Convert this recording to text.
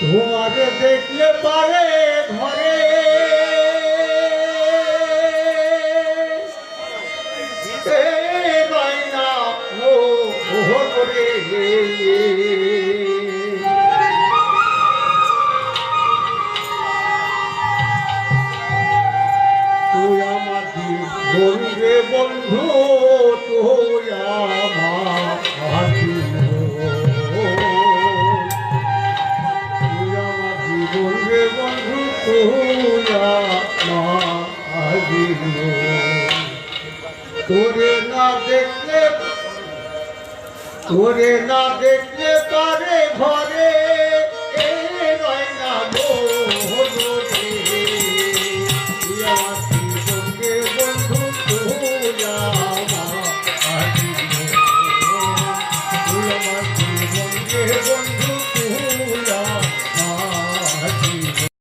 তোমাকে দেখলে পারে ঘরে। তুই আমার বন্ধে। বন্ধে বন্ধু তোরা মা তোরে না দেখলে তোরে না দেখলে তারে ঘরে বন্ধু